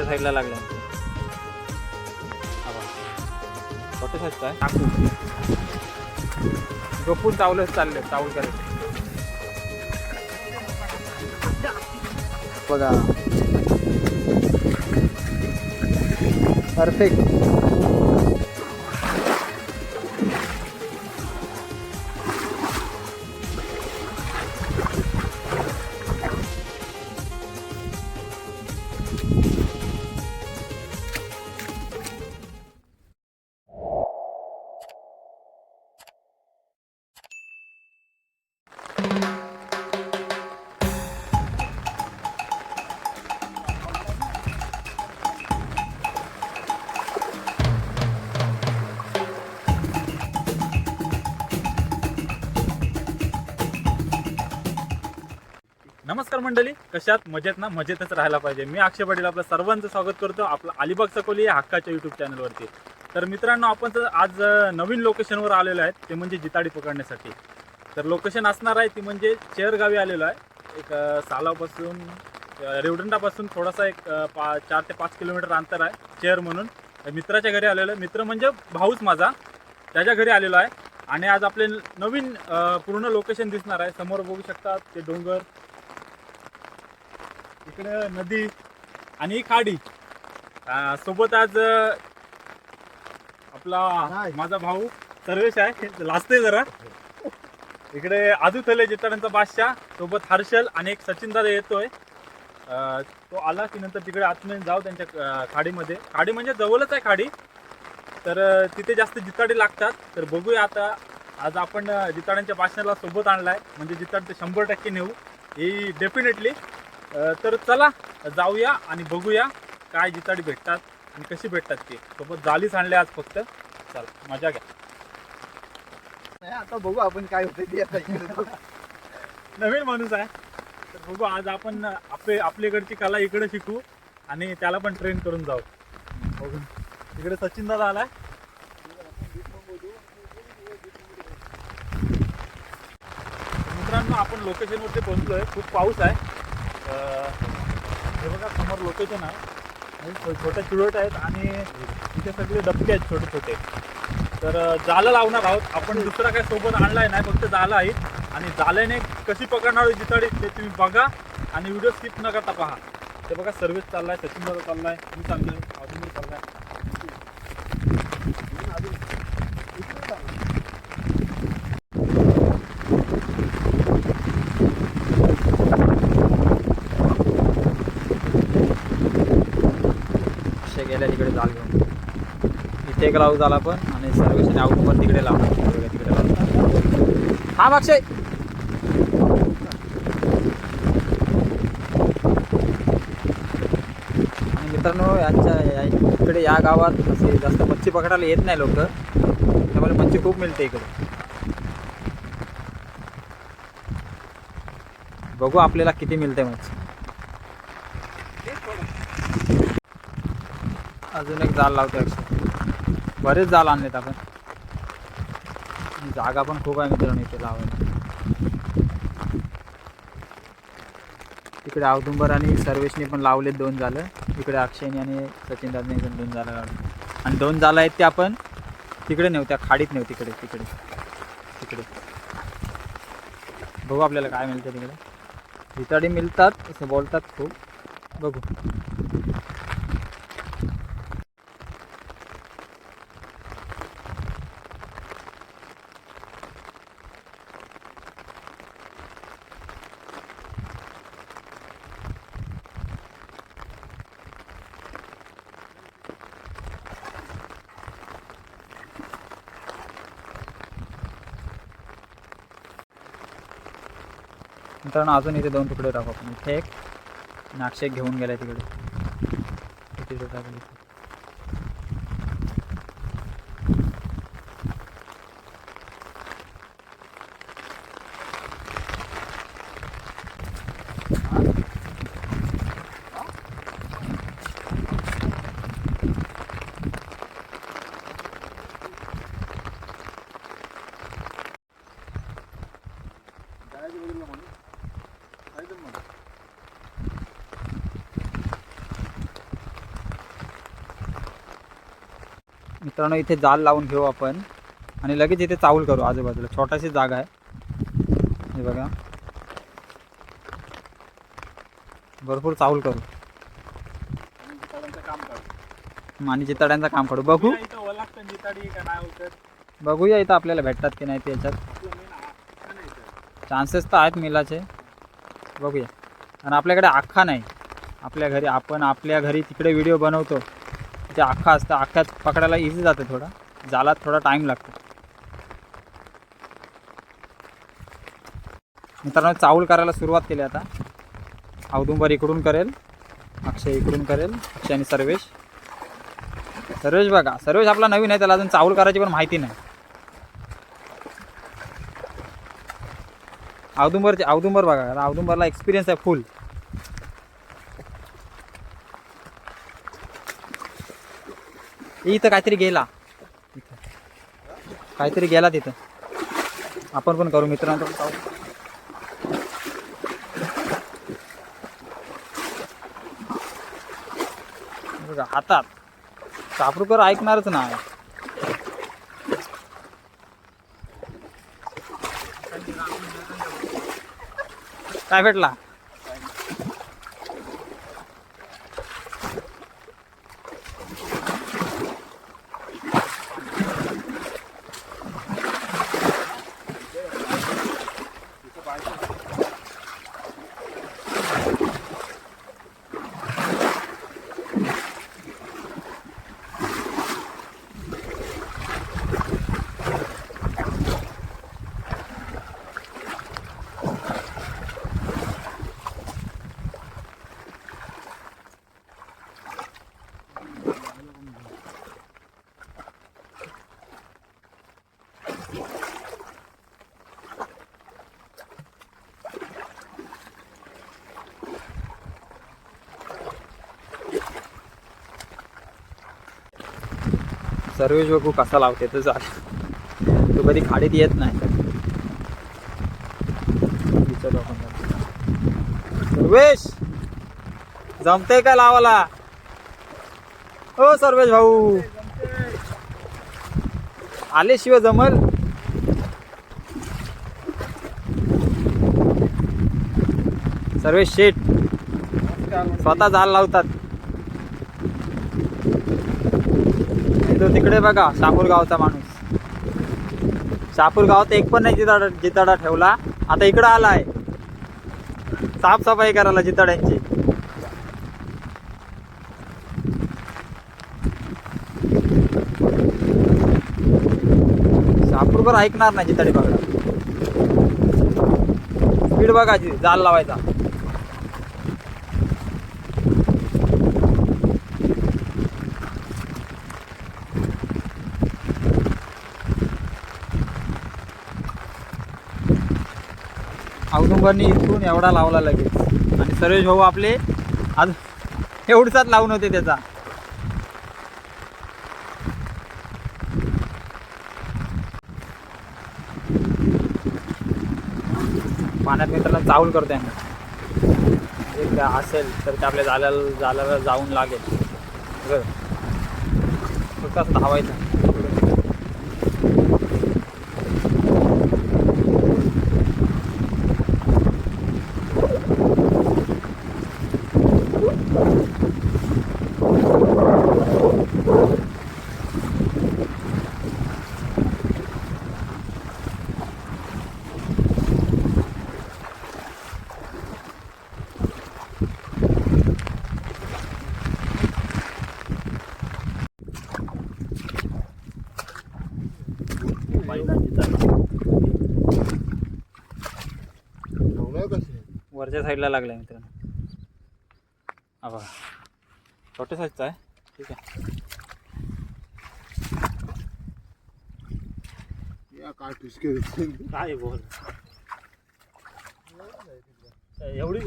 खालच्या साईडला लागला. छोटे साईज काय? टाकू चावलंच चालले चावल करायचं. बघा. परफेक्ट नमस्कार मंडळी. कशात? मजेत ना? मजेतच राहायला पाहिजे. मी अक्षय पाटील आपलं सर्वांचं स्वागत करतो आपलं अलिबाग चकोली या हक्काच्या यूट्यूब चॅनलवरती तर मित्रांनो आपण आज नवीन लोकेशनवर आलेलो आहे. ते म्हणजे जिताडी पकडण्यासाठी. तर लोकेशन असणार आहे ती म्हणजे चेअर गावी आलेलो आहे. एक सालावपासून सालापासून थोडासा एक पा चार ते पाच किलोमीटर अंतर आहे चेअर म्हणून. मित्राच्या घरी आलेलो आहे. मित्र म्हणजे भाऊच माझा. त्याच्या घरी आलेलो आहे. आणि आज आपले नवीन पूर्ण लोकेशन दिसणार आहे. समोर बघू शकता ते डोंगर इकडे नदी आणि खाडी. सोबत आज अं, आपला नाही. माझा भाऊ सर्वेश आहे. लाजतोय जरा. इकडे आजू थले जिताड्यांचा बादशाह सोबत हर्षल आणि एक सचिन दादा येतोय. अं, तो आला की नंतर तिकडे आतमध्ये जाऊ त्यांच्या अं, खाडीमध्ये. खाडी म्हणजे जवळच आहे खाडी. तर अं, तिथे जास्त जिताडे लागतात. तर बघूया आता. आज आपण अं, जिताड्यांच्या बादशाला सोबत आणलाय. म्हणजे जिताड ते शंभर टक्के नेऊ. ही डेफिनेटली तर चला जाऊया आणि बघूया काय जिताडी भेटतात आणि कशी भेटतात ते. सोबत जालीच आणले आज फक्त. चला मजा घ्या. नाही, आता बघू आपण काय होते ते आता इकडे. नवीन माणूस आहे. तर बघू आज आपण आपले आपल्याकडची कला इकडे शिकू आणि त्याला पण ट्रेन करून जाऊ. बघू इकडे सचिन दादा आलाय. मित्रांनो आपण लोकेशनवरती पोहोचलोय. खूप पाऊस आहे. हे बघा समोर लोकेशन आहे छोट्या चिळवट आहेत आणि इथे सगळे डबके आहेत छोटे छोटे. तर जालं लावणार आहोत. आपण दुसरा काय सोबत आणलाय नाही फक्त जालं आहे. आणि जाल्याने कशी पकडणार आहे जिताडी ते तुम्ही बघा. आणि व्हिडिओ स्किप न करता पहा. ते बघा सर्विस चाललाय सचिन चाललाय. मी चाललोय अजून मी चाललाय असे गेल्या तिकडे जाल घेऊन. इथे एक लावू झाला पण आणि सर्वेशन आउट पण तिकडे लावणार तिकडे तिकडे हा मागशे आणि मित्रांनो यांच्या या- इकडे या गावात असे जास्त मच्छी पकडायला येत नाही लोक. त्यामुळे मच्छी खूप मिळते इकडे. बघू आपल्याला किती मिळते मच्छी. अजून एक जाल लावतो एकशे बरेच जाल आणलेत आपण. जागा पण खूप आहे मित्रांनो इथे लावायला. तिकडे औदुंबर आणि सर्वेशने पण लावलेत दोन झालं इकडे अक्षयने आणि सचिन दादने पण दोन झालं लावले. आणि दोन झालं आहेत ते आपण तिकडे नेऊ त्या खाडीत नेऊ तिकडे तिकडे तिकडे. बघू आपल्याला काय मिळतं तिकडे. भिताडी मिळतात असं बोलतात खूप. बघू. मित्रांनो अजून इथे दोन तुकडे टाकू आपण. इथे एक आणि घेऊन गेला तिकडे. तिथे टाकले मित्रांनो इथे जाल लावून घेऊ आपण. आणि लगेच इथे चावल करू आजूबाजूला. छोटाशी जागा आहे. हे बघा. भरपूर चावल करू. आणि जिताड्यांचं काम करू. बघू. बघूया इथं आपल्याला भेटतात की नाही ते याच्यात. आपलं main नाही इथं. चान्सेस तर आहेत मिलाचे. बघूया. आणि आपल्याकडे आख्खा नाही. आपल्या घरी आपण आपल्या घरी तिकडे व्हिडिओ बनवतो. ते आखा असतं आख्यात पकडायला इझी जातं थोडा. जालात थोडा टाईम लागतो. मित्रांनो चावल करायला सुरुवात केली आता. औदुंबर इकडून करेल अक्षय इकडून करेल अक्षय आणि सर्वेश. सर्वेश बघा सर्वेश आपला नवीन आहे त्याला अजून चावल करायची पण माहिती नाही. औदुंबरचे औदुंबर बघा औदुंबरला एक्सपिरियन्स आहे फुल इथं काहीतरी गेला. काहीतरी गेला तिथं. आपण पण करू मित्रांनो. बघा हातात कापरूकर ऐकणारच नाही. काय भेटला? सर्वेश बघू कसा लावते तर चाल तो कधी खाडीत येत नाही. विचारू आपण सर्वेश! जमते का लावाला हो सर्वेश भाऊ. आले जमल. सर्वेश शेठ स्वतः जाल लावतात. तिकडे बघा सापूर गावचा माणूस. सापूर गावात एक पण नाही जिताडा जिताडा ठेवला. आता इकडं आलाय. साफसफाई करायला जिताड्यांची. शापूरकर ऐकणार नाही जिताडी बघा. स्पीड बघा जी- जाल लावायचा. औदुंबरनी इथून एवढा लावला लगेच. आणि सरेश भाऊ आपले आज एवढचाच लावून होते त्याचा. पाण्यात मित्रांनो चावल करतोय एक असेल तर ते आपल्या जाल्याला जाल्याला जाऊन लागेल. बरं. फक्त असं धावायचं. वरच्या साईडला लागलाय मित्रांनो. हा बघा. छोट्या साईजचा आहे. ठीक आहे. काय ठुसके काय बोल? एवढी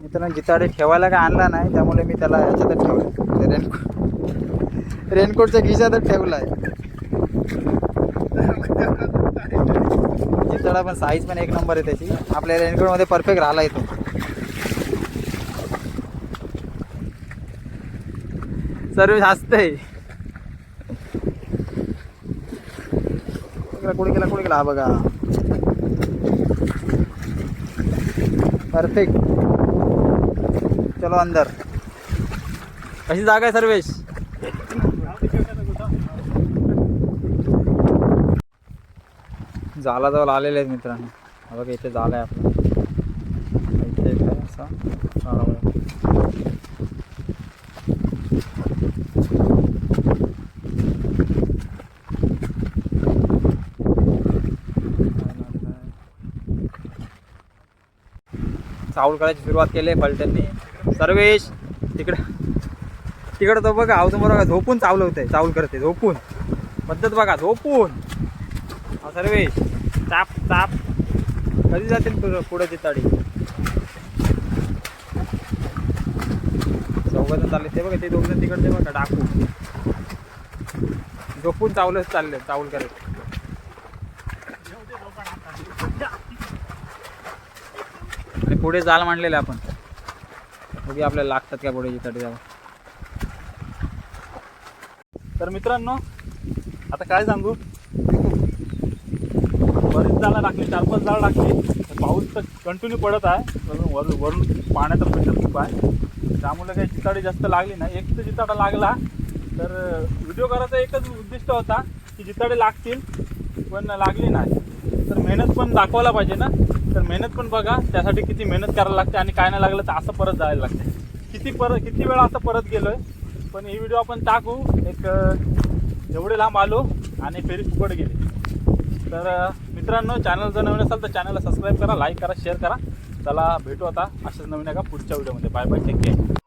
मित्रांनो जिताडे ठेवायला काय आणला नाही त्यामुळे मी त्याला याच्यातच ठेवलं रेनकोट रेनकोटच्या खिशातच ठेवलाय. चढा पण साईज पण एक नंबर आहे त्याची. आपल्या रेनकोटमध्ये परफेक्ट राहिला येतो सर्विस असते. कुठे गेला कुठे गेला? बघा. परफेक्ट चलो अंदर. कशी जागा आहे सर्वेश जालाजवळ आलेले आहेत मित्रांनो. हा बघा इथे झाला आहे आपला. इथे काय आहे असा चावल करायची सुरुवात केली आहे पलट्यांनी. सर्वेश तिकडं तिकडं तो बघा अवधून बरोबर झोपून चावलं होतंय. चावल करते झोपून. पद्धत बघा झोपून. हा सर्वेश. ताप कधी जातील पुढं पुढे ती ताडी चौघजण चालले. ते बघा ते दोघजण तिकडचे बघा डाकू. झोपून चावलंच चालले चावल करत आणि पुढे जाल मांडलेलं आपण. बघी आपल्याला लागतात का पुढे तडी जावं. तर मित्रांनो आता काय सांगू? बरीच जाळं टाकली चार पाच जाळं टाकली. तर पाऊस तर कंटिन्यू पडत आहे. वरून वरून वरून पाण्याचा प्रेशर खूप आहे. त्यामुळे काही चिताडी जास्त लागली नाही. एक तर चिताडा लागला तर व्हिडिओ करायचा एकच उद्दिष्ट होता की जिताडे लागतील पण लागली नाही. तर मेहनत पण दाखवायला पाहिजे ना. तर मेहनत पण बघा त्यासाठी किती मेहनत करायला लागते आणि काय नाही लागलं तर असं परत जायला लागते. किती परत किती वेळा असं परत गेलो आहे पण ही व्हिडिओ आपण टाकू. एक एवढे लांब आलो आणि फेरी फुकट गेली. तर मित्रांनो चॅनल जर नवीन असाल तर चॅनलला सबस्क्राईब करा लाईक करा शेअर करा. चला भेटू आता अशाच नवीन एका पुढच्या व्हिडिओमध्ये बाय बाय टेक केअर